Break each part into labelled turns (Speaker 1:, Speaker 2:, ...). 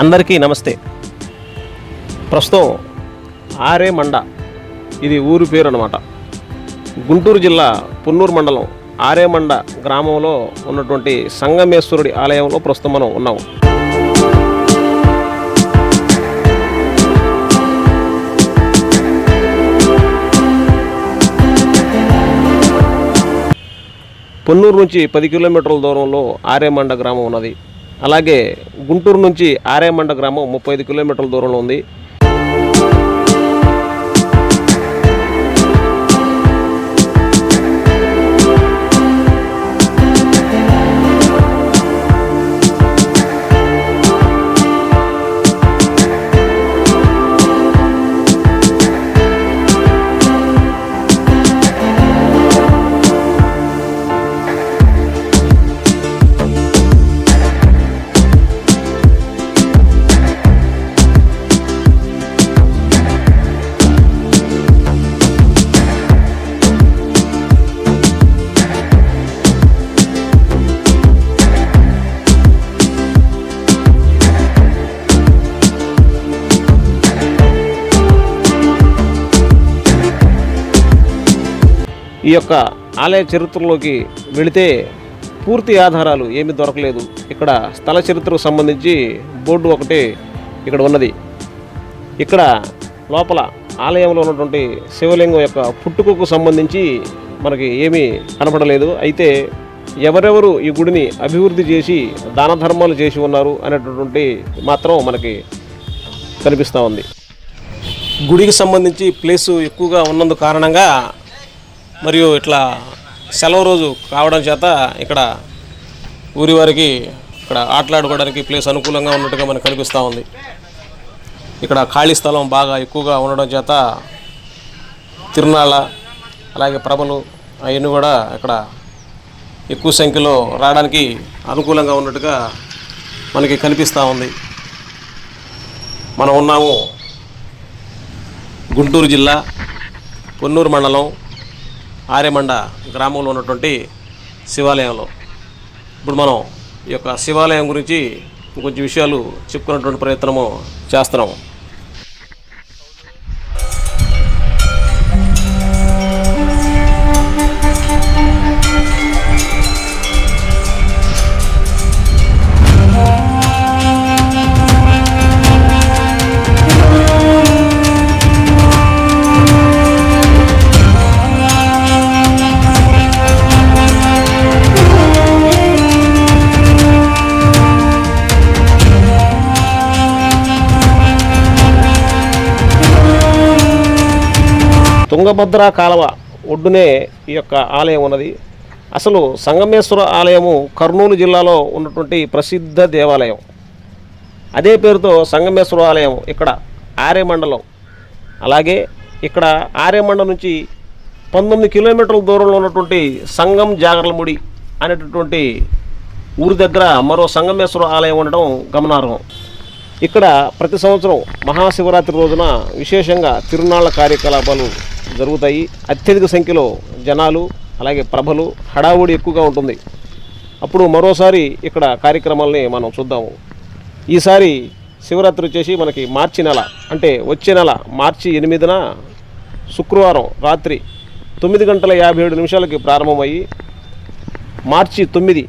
Speaker 1: అందరికీ నమస్తే. ప్రస్తుతం ఆరే మండ ఇది ఊరి పేరు అనమాట గుంటూరు జిల్లా పొన్నూరు మండలం ఆరేమండ గ్రామంలో ఉన్నటువంటి సంగమేశ్వరుడి ఆలయంలో ప్రస్తుతం మనం ఉన్నాం. పొన్నూరు నుంచి పది కిలోమీటర్ల దూరంలో ఆరేమండ గ్రామం ఉన్నది. అలాగే గుంటూరు నుంచి ఆరేమండ గ్రామం ముప్పై ఐదు కిలోమీటర్ల దూరంలో ఉంది. ఈ యొక్క ఆలయ చరిత్రలోకి వెళితే పూర్తి ఆధారాలు ఏమీ దొరకలేదు. ఇక్కడ స్థల చరిత్రకు సంబంధించి బోర్డు ఒకటి ఇక్కడ ఉన్నది. ఇక్కడ లోపల ఆలయంలో ఉన్నటువంటి శివలింగం యొక్క పుట్టుకకు సంబంధించి మనకి ఏమీ కనపడలేదు. అయితే ఎవరెవరు ఈ గుడిని అభివృద్ధి చేసి దాన ధర్మాలు చేసి ఉన్నారు అనేటటువంటి మాత్రం మనకి కనిపిస్తూ ఉంది. గుడికి సంబంధించి ప్లేసు ఎక్కువగా ఉన్నందు కారణంగా మరియు ఇట్లా సెలవు రోజు కావడం చేత ఇక్కడ ఊరి వారికి ఇక్కడ ఆటలాడుకోవడానికి ప్లేస్ అనుకూలంగా ఉన్నట్టుగా మనకు కనిపిస్తూ ఉంది. ఇక్కడ ఖాళీ స్థలం బాగా ఎక్కువగా ఉండడం చేత తిరునాళ్ళ అలాగే ప్రభలు అవన్నీ కూడా ఇక్కడ ఎక్కువ సంఖ్యలో రావడానికి అనుకూలంగా ఉన్నట్టుగా మనకి కనిపిస్తూ ఉంది. మనం ఉన్నాము గుంటూరు జిల్లా పొన్నూరు మండలం ఆర్యమండ గ్రామంలో ఉన్నటువంటి శివాలయంలో. ఇప్పుడు మనం ఈ యొక్క శివాలయం గురించి కొంచెం విషయాలు చెప్పుకున్నటువంటి ప్రయత్నము చేస్తున్నాము. తుంగభద్ర కాలవ ఒడ్డునే ఈ యొక్క ఆలయం ఉన్నది. అసలు సంగమేశ్వర ఆలయము కర్నూలు జిల్లాలో ఉన్నటువంటి ప్రసిద్ధ దేవాలయం. అదే పేరుతో సంగమేశ్వర ఆలయం ఇక్కడ ఆర్యమండలం. అలాగే ఇక్కడ ఆర్యమండలం నుంచి పంతొమ్మిది కిలోమీటర్ల దూరంలో ఉన్నటువంటి సంగం జాగర్లముడి అనేటటువంటి ఊరి దగ్గర మరో సంగమేశ్వర ఆలయం ఉండడం గమనార్హం. ఇక్కడ ప్రతి సంవత్సరం మహాశివరాత్రి రోజున విశేషంగా తిరునాళ్ళ కార్యకలాపాలు జరుగుతాయి. అత్యధిక సంఖ్యలో జనాలు అలాగే ప్రభలు హడావుడి ఎక్కువగా ఉంటుంది. అప్పుడు మరోసారి ఇక్కడ కార్యక్రమాల్ని మనం చూద్దాము. ఈసారి శివరాత్రి వచ్చేసి మనకి మార్చి నెల అంటే వచ్చే నెల మార్చి ఎనిమిదిన శుక్రవారం రాత్రి తొమ్మిది గంటల యాభై ఏడు నిమిషాలకి ప్రారంభమయ్యి మార్చి తొమ్మిది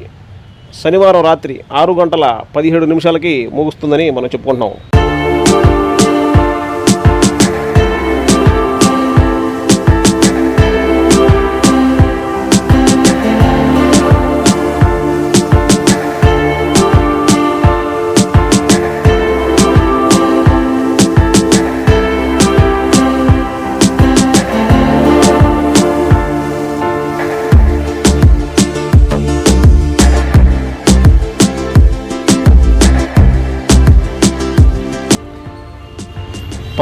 Speaker 1: శనివారం రాత్రి ఆరు గంటల పదిహేడు నిమిషాలకి ముగుస్తుందని మనం చెప్పుకుంటున్నాం.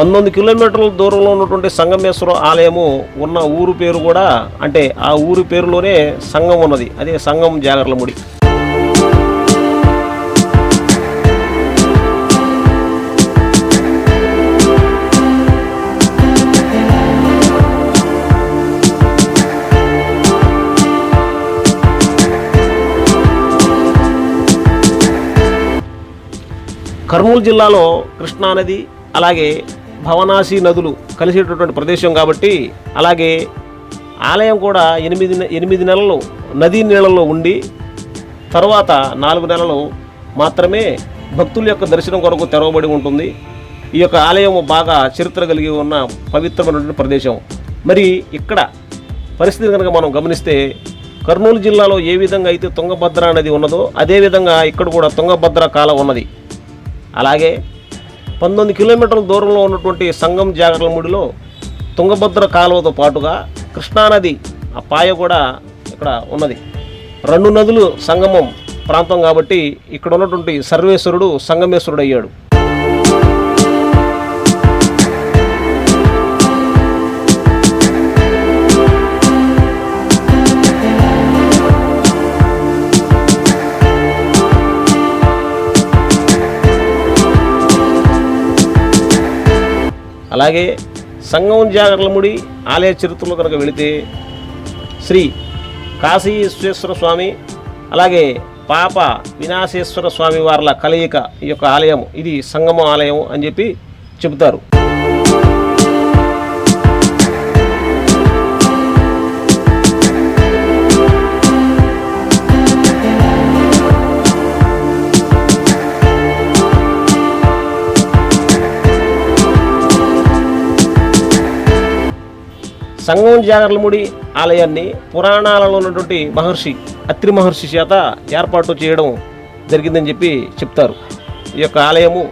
Speaker 1: పంతొమ్మిది కిలోమీటర్ల దూరంలో ఉన్నటువంటి సంగమేశ్వర ఆలయము ఉన్న ఊరు పేరు కూడా అంటే ఆ ఊరి పేరులోనే సంఘం ఉన్నది. అదే జాగర్ల జాగర్లముడి. కర్నూలు జిల్లాలో కృష్ణానది అలాగే భవనాసి నదులు కలిసేటటువంటి ప్రదేశం కాబట్టి అలాగే ఆలయం కూడా ఎనిమిది ఎనిమిది నెలలు నదీ నీళ్ళలో ఉండి తర్వాత నాలుగు నెలలు మాత్రమే భక్తుల యొక్క దర్శనం కొరకు తెరవబడి ఉంటుంది. ఈ యొక్క ఆలయం బాగా చరిత్ర కలిగి ఉన్న పవిత్రమైనటువంటి ప్రదేశం. మరి ఇక్కడ పరిస్థితిని కనుక మనం గమనిస్తే కర్నూలు జిల్లాలో ఏ విధంగా అయితే తుంగభద్ర నది ఉన్నదో అదేవిధంగా ఇక్కడ కూడా తుంగభద్ర కాలం ఉన్నది. అలాగే పంతొమ్మిది కిలోమీటర్ల దూరంలో ఉన్నటువంటి సంగం జాగర్లముడిలో తుంగభద్ర కాలువతో పాటుగా కృష్ణానది ఆ పాయ కూడా ఇక్కడ ఉన్నది. రెండు నదులు సంగమం ప్రాంతం కాబట్టి ఇక్కడ ఉన్నటువంటి సర్వేశ్వరుడు సంగమేశ్వరుడు అయ్యాడు అలాగే సంగం జాగర్లముడి ఆలయ చరిత్రలో కనుక వెళితే శ్రీ కాశీ విశ్వేశ్వర స్వామి అలాగే పాప వినాశేశ్వర స్వామి వార్ల కలయిక ఈ యొక్క ఆలయం ఇది సంగమ ఆలయం అని చెప్పి చెబుతారు. సంగం జాగర్లముడి ఆలయాన్ని పురాణాలలో ఉన్నటువంటి మహర్షి అత్రి మహర్షి చేత ఏర్పాటు చేయడం జరిగిందని చెప్పి చెప్తారు. ఈ యొక్క ఆలయము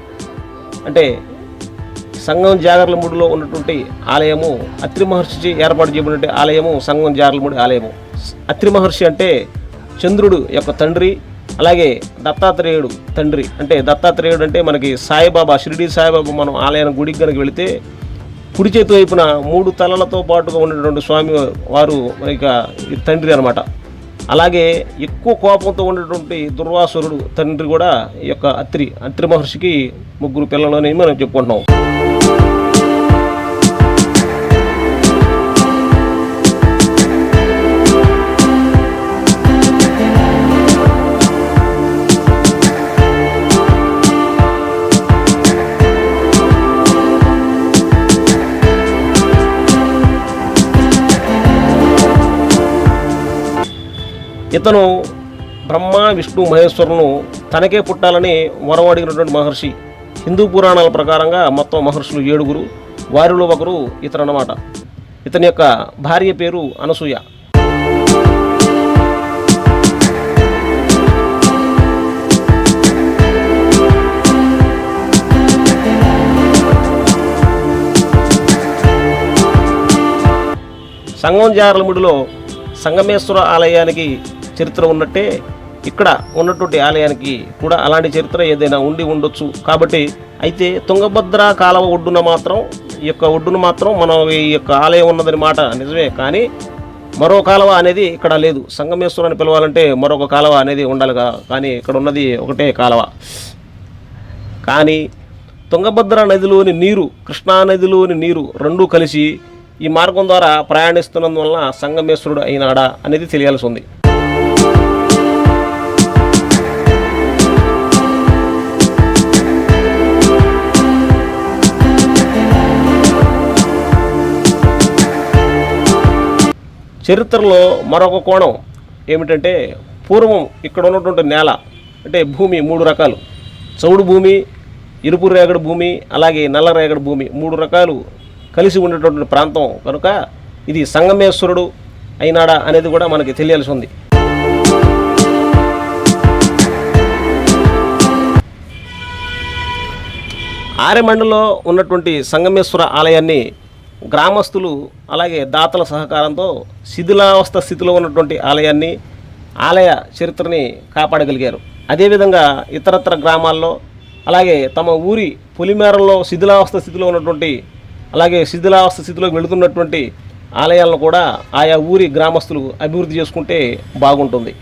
Speaker 1: అంటే సంగం జాగర్లముడిలో ఉన్నటువంటి ఆలయము అత్రి మహర్షి ఏర్పాటు చేయబడినటువంటి ఆలయము సంగం జాగర్లముడి ఆలయము. అత్రి మహర్షి అంటే చంద్రుడు యొక్క తండ్రి అలాగే దత్తాత్రేయుడు తండ్రి. అంటే దత్తాత్రేయుడు అంటే మనకి సాయిబాబా షిరిడి సాయిబాబా మనం ఆలయానికి గుడికి కనుక వెళితే కుడి చేతి వైపున మూడు తలలతో పాటుగా ఉన్నటువంటి స్వామి వారు ఇక ఈ తండ్రి అనమాట అలాగే ఎక్కువ కోపంతో ఉన్నటువంటి దుర్వాసురుడు తండ్రి కూడా ఈ యొక్క అత్రి అత్రి మహర్షికి ముగ్గురు పిల్లలని మనం చెప్పుకుంటున్నాం. ఇతను బ్రహ్మ విష్ణు మహేశ్వరులను తనకే పుట్టాలని వరం అడిగినటువంటి మహర్షి. హిందూ పురాణాల ప్రకారంగా మొత్తం మహర్షులు ఏడుగురు వారిలో ఒకరు ఇతను అన్నమాట ఇతని యొక్క భార్య పేరు అనసూయ. సంగం జారలముడిలో సంగమేశ్వర ఆలయానికి చరిత్ర ఉన్నట్టే ఇక్కడ ఉన్నటువంటి ఆలయానికి కూడా అలాంటి చరిత్ర ఏదైనా ఉండి ఉండొచ్చు. కాబట్టి అయితే తుంగభద్ర కాలవ ఒడ్డున మాత్రం ఈ యొక్క ఒడ్డున మాత్రం మనం ఈ యొక్క ఆలయం ఉన్నదని మాట నిజమే. కానీ మరో కాలువ అనేది ఇక్కడ లేదు. సంగమేశ్వరం అని పిలవాలంటే మరొక కాలువ అనేది ఉండాలి కానీ ఇక్కడ ఉన్నది ఒకటే కాలువ. కానీ తుంగభద్ర నదిలోని నీరు కృష్ణా నదిలోని నీరు రెండూ కలిసి ఈ మార్గం ద్వారా ప్రయాణిస్తున్నందువలన సంగమేశ్వరుడు అయినాడా అనేది తెలియాల్సి ఉంది. చరిత్రలో మరొక కోణం ఏమిటంటే పూర్వం ఇక్కడ ఉన్నటువంటి నేల అంటే భూమి మూడు రకాలు. చౌడు భూమి ఇరుపు రేగడి భూమి అలాగే నల్ల రేగడి భూమి మూడు రకాలు కలిసి ఉండేటువంటి ప్రాంతం. కనుక ఇది సంగమేశ్వరుడు అయినాడా అనేది కూడా మనకి తెలియాల్సి ఉంది. ఆర్యమండలో ఉన్నటువంటి సంగమేశ్వర ఆలయాన్ని గ్రామస్తులు అలాగే దాతల సహకారంతో శిథిలావస్థ స్థితిలో ఉన్నటువంటి ఆలయాన్ని ఆలయ చరిత్రని కాపాడగలిగారు. అదేవిధంగా ఇతరత్ర గ్రామాల్లో అలాగే తమ ఊరి పొలిమేరల్లో శిథిలావస్థ స్థితిలో ఉన్నటువంటి అలాగే శిథిలావస్థ స్థితిలోకి వెళుతున్నటువంటి ఆలయాలను కూడా ఆయా ఊరి గ్రామస్తులు అభివృద్ధి చేసుకుంటే బాగుంటుంది.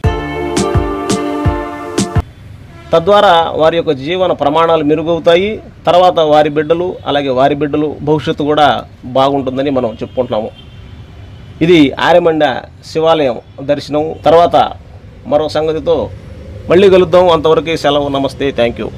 Speaker 1: తద్వారా వారి యొక్క జీవన ప్రమాణాలు మెరుగవుతాయి తర్వాత వారి బిడ్డలు అలాగే వారి బిడ్డలు భవిష్యత్తు కూడా బాగుంటుందని మనం చెప్పుకుంటున్నాము. ఇది ఆర్యమండ శివాలయం దర్శనం. తర్వాత మరో సంగతితో మళ్ళీ కలుద్దాం. అంతవరకు సెలవు. నమస్తే. Thank you.